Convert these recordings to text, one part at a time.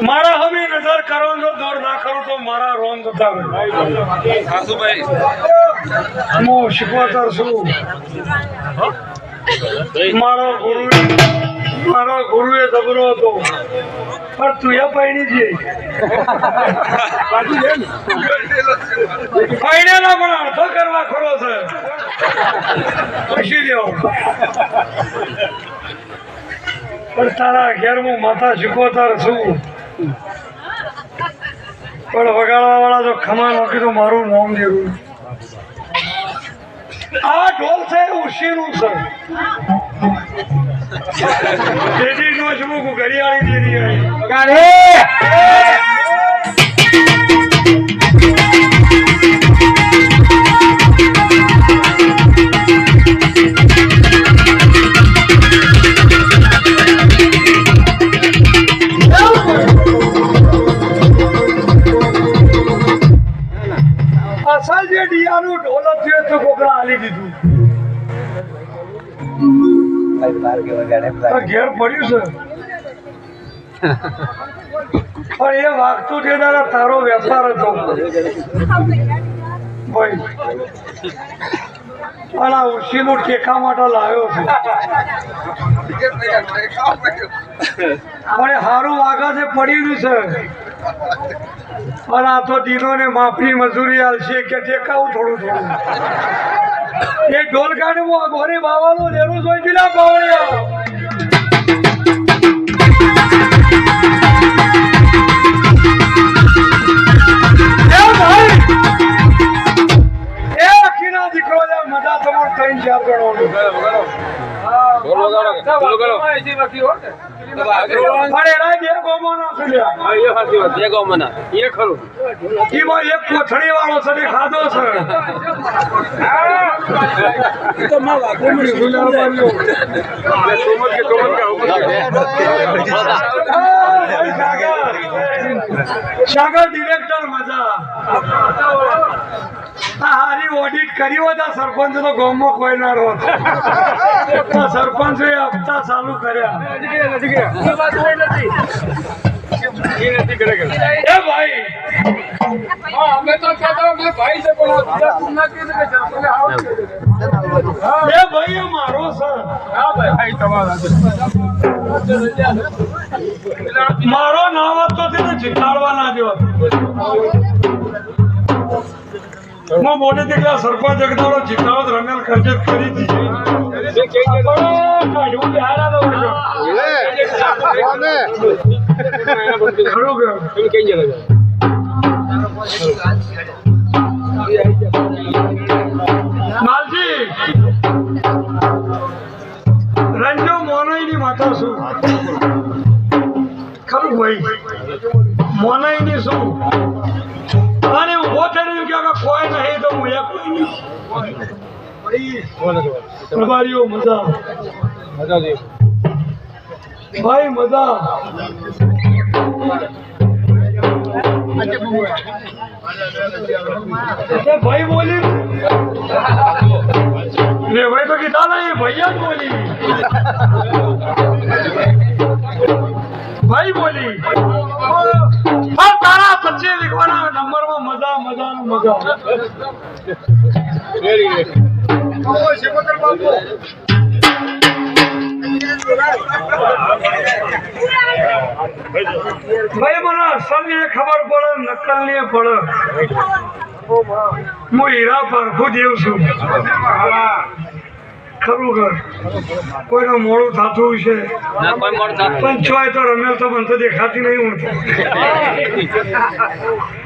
મારા હમી નજર કરો જો દોર ના કરો તો મારા રોમ થતા સાસુભાઈ. હું શીખવાતર છું. મારો ગુરુ મારો ગુરુ એ જબરો હતો. પણ તું એ પૈણી છે. પૈણેલા પણ અર્થ કરવા ખરો છે. પછી દેવો પણ તારા ઘેર હું માથા શીખવતાર છું. પણ વગાડવા વાળા જો ખમા નોકી તો મારું નામ દેવું આ ઢોલ છે ઉશીનું છે. દેદી નો છું ઘડિયાળી આવી ડિયાનું ઢોલ એ તો કોકરા આલી દીધું. ઘેર પડ્યું છે. પણ એ વાગતું છે તારો વેપાર હતો. ભાઈ. અને આ ઉશીનું ટેકા માટે લાવ્યો છું. મને સારું છે રહ્યું છે. અને આ તો દીનોને માફી મજૂરી આલશે કે ટેકાવું થોડું થોડું. એ ઢોલ કાઢવું ગોરી બાવાનું જરૂર જોઈ દીધા પાવડિયા પણ એના બે ગોમોના. એ ખરું. એમાં એક કોથળી વાળો છે ખાધો છે. તોમત કે તોમત સાગર. ડિરેક્ટર મજા. હારી ઓડિટ કરી હોત આ સરપંચ તો ગામમાં કોઈ ના રહો. સરપંચ હપ્તા ચાલુ કર્યા. એ ભાઈ. એ ભાઈ એ મારો નામ હતો તે ને જીતાડવાના જેવો હું દીકરા સરપંચ એકદાડો જીતાવત રંગલ ખર્ચે કરી? માલજી, રંજો મોનઈની માતા શું? ખરું ભાઈ. મોનઈની શું? અને ઊભો કોઈ નહીં તો હું એક નહીં. પ્રભારીઓ મજા. ભાઈ મજા. ભાઈ બોલી. રે ભાઈ તો કીધા નહીં ભૈયા જ બોલી. ભાઈ બોલી. તારા સચ્ચે લીખવાના મજા ભાઈ મને અસલની ખબર પડે નકલની પડે. હું હીરા પરખું દેવ છું. ખરું ઘર કોઈનું મોડું થતું છે ના કોઈ મોડ થતું પણ છોય તો રમેલ તો મને તો દેખાતી નહીં હું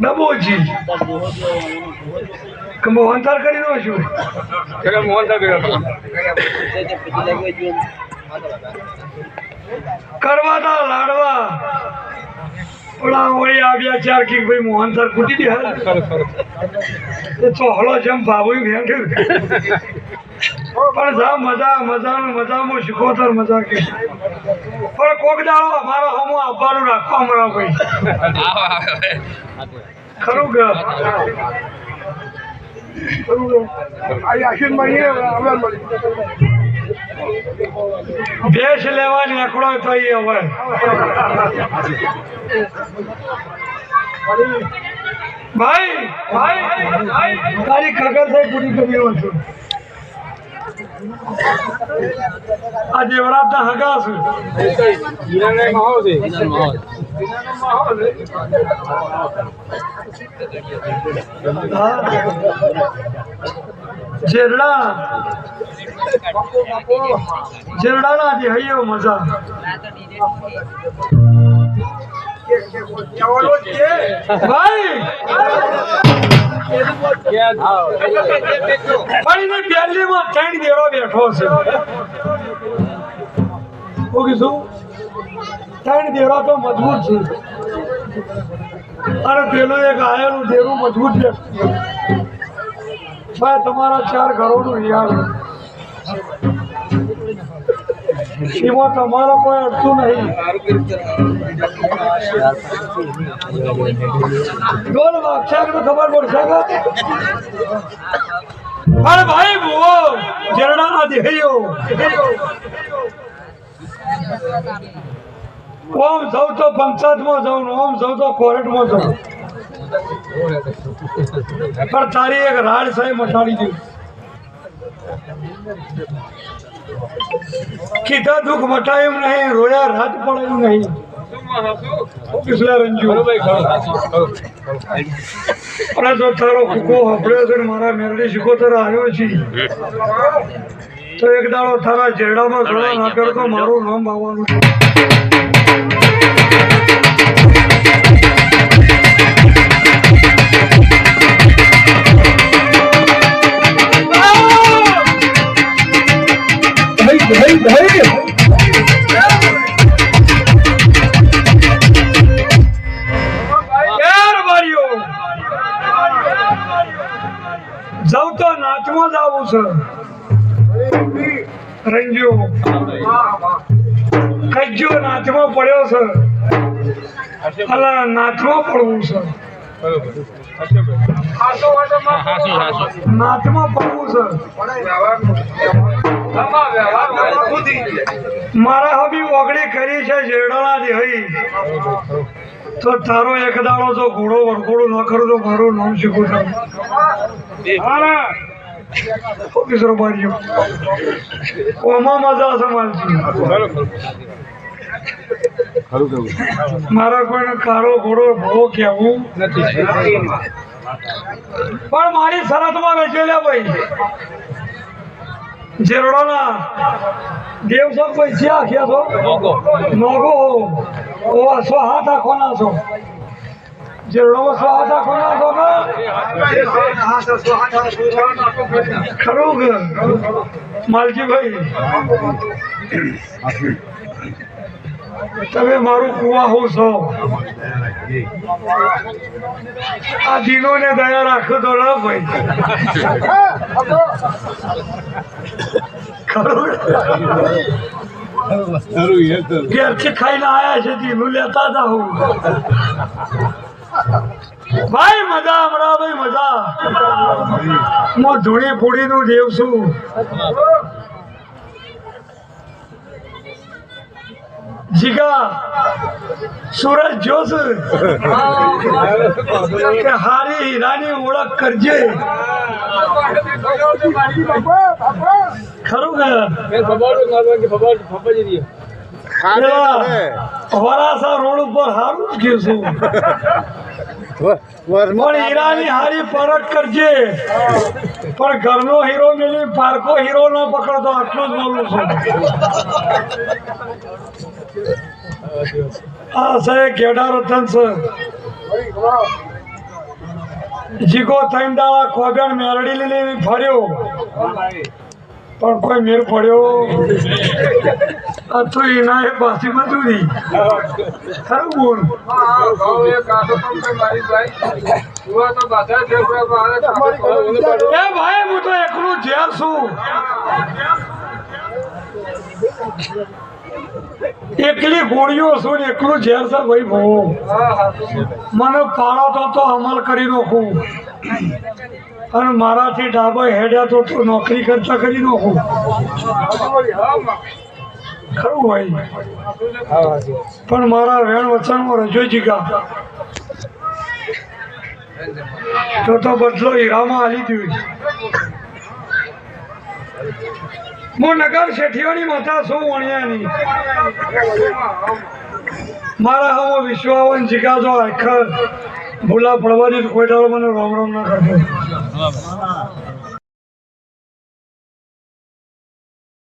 ડબોજી કે મોહનતાલ કરી દો છું? મોહન કરવા તા લાડવા. પણ આ વળી આવ્યા ચાર કે ભાઈ મોહન સર કૂટી દે. હાલ. એ તો હલો જેમ બાબુ ભેંડ્યું પણ જા, મજા મજામાં શીખોતર મજા કે. પણ કોક દાડો અમારો હમો આપવાનું રાખો હમણાં ભાઈ. ખરું કે? ખરું લેવાની આંકડો તો હવે. ભાઈ ભાઈ તારી ખગર થઈ પૂરી કરી છું. આ દેવરાજના હગા છે. માહોલ છે જેરડા. જેરડાના જે હૈયો મજા. ભાઈ. પણ ત્રણ દેડો બેઠો છે હું ત્રણ દેડો તો મજબૂત છે અરે પેલું એક આયેલું દેરું મજબૂત છે તમારા ચાર ઘરોનું યાદ એમાં તમારો કોઈ અડતું નહીં. ડોલ કે ખબર પડશે અરે ભાઈ ભૂવો જરડાના દેહ્યો ઓમ સૌ તો પંચાયતમાં ને ઓમ સૌ તો કોર્ટમાં જાઉં. પણ તારી એક રાડ સાહેબ મટાડી દીધું કીધા દુઃખ મટાયું નહીં, રોયા રાત પડાયું નહીં. કિસલા રંજુ. અને જો તારો કુકો હપડ્યો છે મારા મેરડી શીખોતર આવ્યો છે. તો એક દાડો તારા જેરડામાં જોડા ના મારું નામ આવવાનું જ આવું છે. રંજો. કજ્જો નાચમાં પડ્યો છે. અલા નાચમાં પડવું છે. નાચમાં પડવું છે. મારા હબી ઓગળી કરી છે જેરડાના દેહી તો તારો એક દાડો જો ઘોડો વરઘોડો ન કરું તો મારું નામ શીખું છું. કિશોર બારીઓ ઓમાં મજા સમાલજી ખરું કેવું મારા કોઈને કારો ઘોડો ભો કહેવું પણ મારી શરતમાં વેચેલા ભાઈ. જેરડોના દેવસો પૈસા આખ્યા છો? નોગો. ઓ સો હાથ આખોના છો. ખરું માલજીભાઈ તમે મારું કુવા હો છો. આ દિનો ને દયા રાખો તો ના ભાઈ. ખરું ઘેરથી ખાઈને આયા છે, દીનું લેતા હતા હું ભાઈ મજા હમણાં ભાઈ મજા હું ધૂણી ફૂડી નું દેવ છું જીગા સુરજ જોશ કે હારી હીરાની ઓળખ કરજે ખરું કે વરાસા રોડ ઉપર હારું જ છું પણ હીરાની હારી પરત કરજે. પણ ઘરનો હીરો મિલી પારકો હીરો ન પકડતો આટલું જ બોલું છું. આ સાહેબ ઘેડા રતન છે જીગો થઈને દાડા ખોગણ મેરડી લીલી ફર્યો. પણ કોઈ મેર પડ્યો? આ તો એના એ પાછી મજૂરી ખરું બોલ. ભાઈ, હું તો એકલું ઝેર છું. એકલી ગોળીઓ છું ને એકલું ઝેર છે ભાઈ હા મને પાડો તો તો અમલ કરી નાખું. અને મારાથી ડાબા હેડ્યા તો તો નોકરી કરતા કરી નાખું. ખરું ભાઈ. પણ મારા વેણ વચનમાં રજો જીગા. તો તો બદલો હીરામાં હાલી દીધું હું નગર શેઠિયાની માતા છું, વણિયાની. મારા હમો વિશ્વાવન જીગા જો આખર ભૂલા પડવાની કોઈ ડાળ મને રોમ રોમ ના કરતો